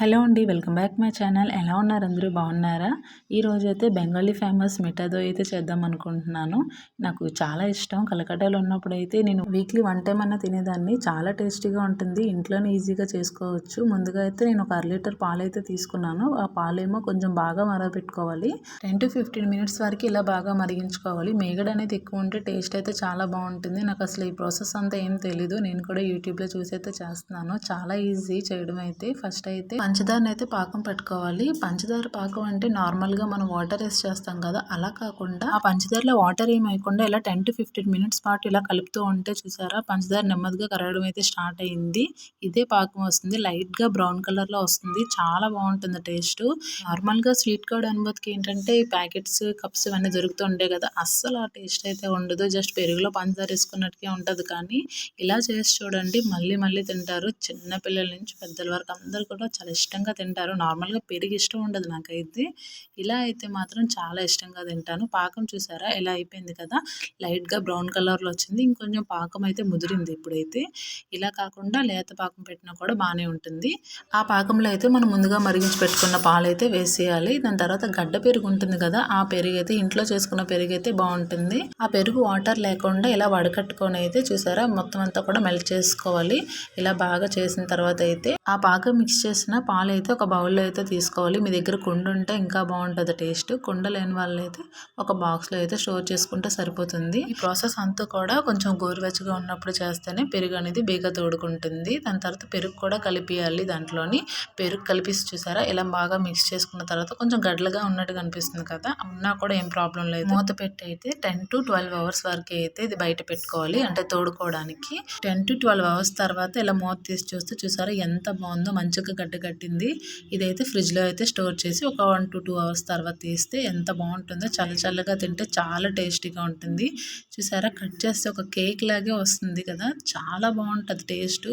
Hello అండి welcome back my channel. ఎలా ఉన్నారు అందరూ? బాగున్నారా? ఈరోజు అయితే బెంగాలీ ఫేమస్ మిఠాదో అయితే చేద్దాం అనుకుంటున్నాను. నాకు చాలా ఇష్టం. కలకట్టాలో ఉన్నప్పుడు అయితే నేను వీక్లీ వన్ టైం అన్న తినేదాన్ని. చాలా టేస్టీగా ఉంటుంది. ఇంట్లోనే ఈజీగా చేసుకోవచ్చు. ముందుగా అయితే నేను ఒక అర లీటర్ పాలు అయితే తీసుకున్నాను. ఆ పాలేమో కొంచెం బాగా మరగపెట్టుకోవాలి. టెన్ టు ఫిఫ్టీన్ మినిట్స్ వరకు ఇలా బాగా మరిగించుకోవాలి. మేగడ అనేది ఎక్కువ ఉంటే టేస్ట్ అయితే చాలా బాగుంటుంది. నాకు అసలు ఈ ప్రాసెస్ అంతా ఏం తెలీదు. నేను కూడా యూట్యూబ్లో చూసి అయితే చేస్తున్నాను. చాలా ఈజీ చేయడం అయితే. ఫస్ట్ అయితే పంచదారని అయితే పాకం పెట్టుకోవాలి. పంచదార పాకం అంటే నార్మల్గా మనం వాటర్ వేసి చేస్తాం కదా అలా కాకుండా ఆ పంచదారలో వాటర్ ఏమైకుండా ఇలా టెన్ టు ఫిఫ్టీన్ మినిట్స్ పాటు ఇలా కలుపుతూ ఉంటే చూసారా పంచదార నెమ్మదిగా కరగడం అయితే స్టార్ట్ అయింది. ఇదే పాకం వస్తుంది. లైట్గా బ్రౌన్ కలర్లో వస్తుంది. చాలా బాగుంటుంది టేస్ట్. నార్మల్గా స్వీట్ కార్డ్ అనుమతికి ఏంటంటే ఈ ప్యాకెట్స్ కప్స్ ఇవన్నీ దొరుకుతూ ఉంటాయి కదా అస్సలు ఆ టేస్ట్ అయితే ఉండదు. జస్ట్ పెరుగులో పంచదార వేసుకున్నట్టుగా ఉంటుంది కానీ ఇలా చేసి చూడండి. మళ్ళీ మళ్ళీ తింటారు. చిన్న పిల్లల నుంచి పెద్దల వరకు అందరు కూడా చాలా ఇష్టంగా తింటారు. నార్మల్గా పెరుగు ఇష్టం ఉండదు నాకైతే. ఇలా అయితే మాత్రం చాలా ఇష్టంగా తింటాను. పాకం చూసారా? ఇలా అయిపోయింది కదా? లైట్గా బ్రౌన్ కలర్లో వచ్చింది. ఇంకొంచెం పాకం అయితే ముదిరింది ఇప్పుడైతే. ఇలా కాకుండా లేత పాకం పెట్టినా కూడా బాగానే ఉంటుంది. ఆ పాకంలో అయితే మనం ముందుగా మరిగించి పెట్టుకున్న పాలు అయితే వేసేయాలి. దాని తర్వాత గడ్డ పెరుగు ఉంటుంది కదా? ఆ పెరుగు అయితే ఇంట్లో చేసుకున్న పెరుగు అయితే బాగుంటుంది ఆ పెరుగు వాటర్ లేకుండా ఇలా వడకట్టుకొని అయితే చూసారా? మొత్తం అంతా కూడా మెల్ట్ చేసుకోవాలి. ఇలా బాగా చేసిన తర్వాత అయితే ఆ పాకం మిక్స్ చేసిన పాలు అయితే ఒక బౌల్లో అయితే తీసుకోవాలి. మీ దగ్గర కుండ ఉంటే ఇంకా బాగుంటుంది టేస్ట్. కుండ లేని వాళ్ళు అయితే ఒక బాక్స్లో అయితే స్టోర్ చేసుకుంటే సరిపోతుంది. ఈ ప్రాసెస్ అంతా కూడా కొంచెం గోరువెచ్చగా ఉన్నప్పుడు చేస్తేనే పెరుగు అనేది బేగా తోడుకుంటుంది. దాని తర్వాత పెరుగు కూడా కలిపియాలి దాంట్లోని. పెరుగు కలిపిసి చూసారా? ఇలా బాగా మిక్స్ చేసుకున్న తర్వాత కొంచెం గడ్డలుగా ఉన్నట్టు కనిపిస్తుంది కదా? ఉన్నా కూడా ఏం ప్రాబ్లం లేదు. మూత పెట్టి అయితే టెన్ టు ట్వెల్వ్ అవర్స్ వరకు అయితే ఇది బయట పెట్టుకోవాలి. అంటే తోడుకోవడానికి. టెన్ టు ట్వెల్వ్ అవర్స్ తర్వాత ఇలా మూత తీసి చూస్తే చూసారా ఎంత బాగుందో మంచిగా గడ్డ కట్టింది. ఇదైతే ఫ్రిడ్జ్లో అయితే స్టోర్ చేసి ఒక వన్ టు టూ అవర్స్ తర్వాత తీస్తే ఎంత బాగుంటుందో చల్ల చల్లగా తింటే చాలా టేస్టీగా ఉంటుంది. చూసారా? కట్ చేస్తే ఒక కేక్ లాగే వస్తుంది కదా? చాలా బాగుంటుంది టేస్ట్.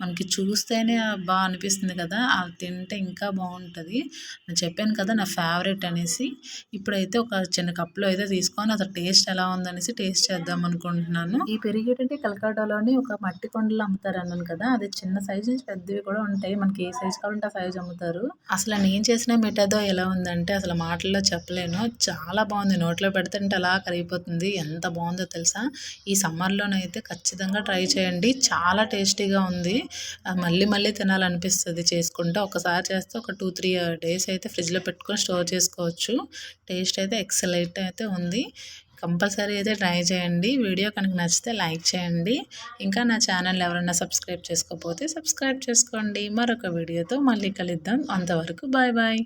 మనకి చూస్తేనే బాగా అనిపిస్తుంది కదా? అది తింటే ఇంకా బాగుంటుంది. నేను చెప్పాను కదా నా ఫేవరెట్ అనేసి. ఇప్పుడైతే ఒక చిన్న కప్లో అయితే తీసుకొని అసలు టేస్ట్ ఎలా ఉందనేసి టేస్ట్ చేద్దాం అనుకుంటున్నాను. ఈ పెరిగి ఏంటంటే కలకట్టాలోని ఒక మట్టి కొండలు అమ్ముతారు అన్నాను కదా? అది చిన్న సైజు నుంచి పెద్దవి కూడా ఉంటాయి. మనకి ఏ సైజు కావాలంటే ఆ సైజు అమ్ముతారు అసలు నేను చేసిన మిఠాదో ఎలా ఉందంటే అసలు మాటల్లో చెప్పలేను. చాలా బాగుంది. నోట్లో పెడుతుంటే అలా కరిగిపోతుంది. ఎంత బాగుందో తెలుసా? ఈ సమ్మర్లోనైతే ఖచ్చితంగా ట్రై చేయండి. చాలా టేస్టీగా ఉంది. మళ్ళీ మళ్ళీ తినాలనిపిస్తుంది. చేసుకుంటే ఒకసారి చేస్తే ఒక టూ త్రీ డేస్ అయితే ఫ్రిడ్జ్లో పెట్టుకొని స్టోర్ చేసుకోవచ్చు. టేస్ట్ అయితే ఎక్సలెంట్ అయితే ఉంది. కంపల్సరీ అయితే ట్రై చేయండి. వీడియో కనుక నచ్చితే లైక్ చేయండి. ఇంకా నా ఛానల్ ఎవరైనా సబ్స్క్రైబ్ చేసుకోకపోతే సబ్స్క్రైబ్ చేసుకోండి. మరొక వీడియోతో మళ్ళీ కలుద్దాం. అంతవరకు బాయ్ బాయ్.